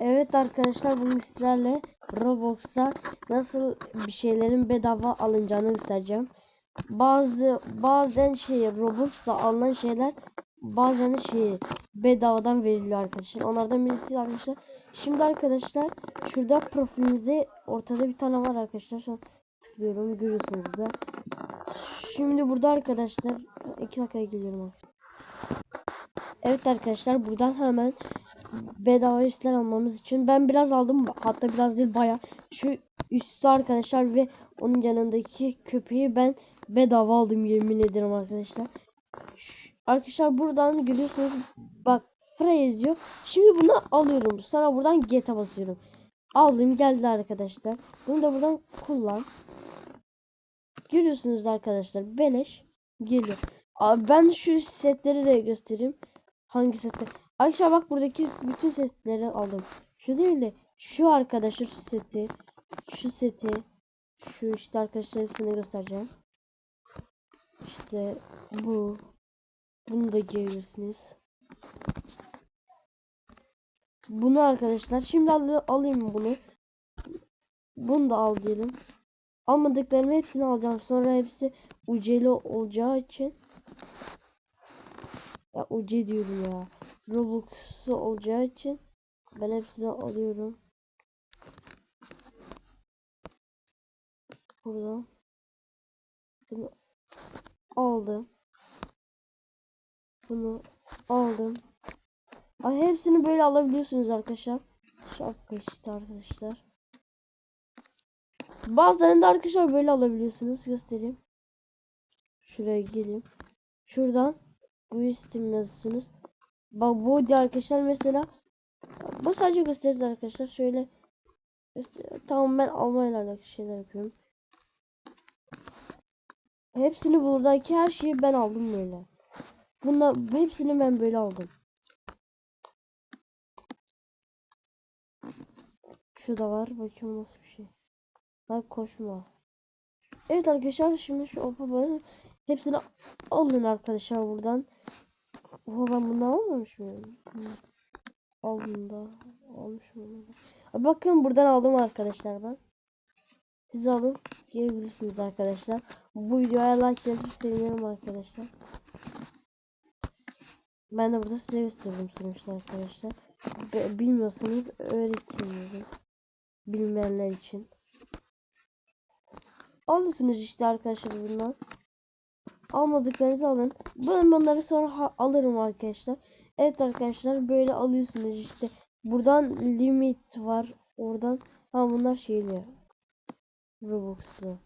Evet arkadaşlar bugün sizlerle Roblox'ta nasıl bir şeylerin bedava alınacağını göstereceğim. Bazı bazen şey Roblox'ta alınan şeyler bazen şey bedavadan veriliyor arkadaşlar. Onlardan birisi arkadaşlar. Şimdi arkadaşlar şurada profilinize ortada bir tane var arkadaşlar. Şu an tıklıyorum görüyorsunuz da. Şimdi burada arkadaşlar 2 dakikaya geliyorum. Evet arkadaşlar buradan hemen bedava üstler almamız için. Ben biraz aldım hatta biraz değil baya şu üstü arkadaşlar ve onun yanındaki köpeği ben bedava aldım yemin ederim arkadaşlar. Şu- arkadaşlar buradan görüyorsunuz bak Frey yazıyor şimdi bunu alıyorum sonra buradan get'e basıyorum. Aldım geldi arkadaşlar. Bunu da buradan kullan. Görüyorsunuz arkadaşlar beleş geliyor. Abi ben şu setleri de göstereyim. Hangi setler Arkadaşlar bak buradaki bütün setleri aldım. Şu değil de şu arkadaşlar şu seti, şu seti, şu işte arkadaşlar hepsini göstereceğim. İşte bu. Bunu da giyebilirsiniz. Bunu arkadaşlar şimdi al alayım bunu. Bunu da al diyelim. Almadıklarımı hepsini alacağım. Sonra hepsi uceli olacağı için. Ya uce diyorum ya. Robux'u olacağı için ben hepsini alıyorum. Buradan. Bunu aldım. Bunu aldım. Ay hepsini böyle alabiliyorsunuz arkadaşlar. Şapka işte arkadaşlar. Bazılarını da arkadaşlar böyle alabiliyorsunuz. Göstereyim. Şuraya geleyim. Şuradan bu istim yazıyorsunuz. Bak bu diye arkadaşlar mesela bu sadece gösteririz arkadaşlar. Şöyle tamam ben Almanya'lardaki şeyler yapıyorum. Hepsini buradaki her şeyi ben aldım böyle. Bunda hepsini ben böyle aldım. Şu da var. Bakayım nasıl bir şey. Bak koşma. Evet arkadaşlar şimdi şu opa hepsini alın arkadaşlar buradan. Oha ben bunu almamış mıyım? Aldım da. Almışım da. Bakın buradan aldım arkadaşlar ben. Siz alın. Girebilirsiniz arkadaşlar. Bu videoya like gelirse sevinirim arkadaşlar. Ben de burada size gösterdim sonuçta arkadaşlar. Be- Bilmiyorsanız öğretiyorum. Bilmeyenler için. Alırsınız işte arkadaşlar bundan. Almadıklarınızı alın. Ben bunları sonra alırım arkadaşlar. Evet arkadaşlar böyle alıyorsunuz işte. Buradan limit var. Oradan ha bunlar şeyli. Robux'lu.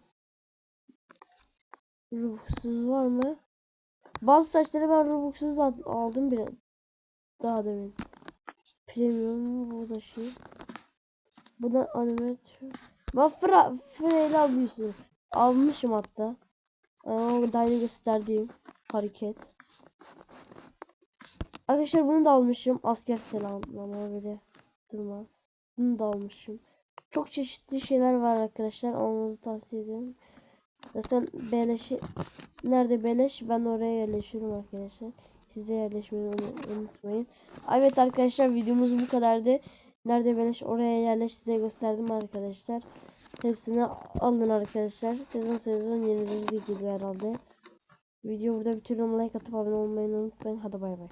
Robux'suz var mı? Bazı saçları ben Robux'suz al- aldım bile. Daha demin. Premium bu da şey. Bu da animat. Bak fra Frey'le alıyorsun. Almışım hatta. Yeni gösterdiğim hareket. Arkadaşlar bunu da almışım. Asker selamlama böyle durma. Bunu da almışım. Çok çeşitli şeyler var arkadaşlar. Almanızı tavsiye ederim. Zaten beleşi nerede beleş ben oraya yerleşiyorum arkadaşlar. Size yerleşmeyi unu- unutmayın. Evet arkadaşlar videomuz bu kadardı. Nerede beleş oraya yerleş size gösterdim arkadaşlar. Hepsini alın arkadaşlar. Sezon sezon yenileri gibi herhalde. Video burada bitiriyorum. Like atıp abone olmayı unutmayın. Hadi bay bay.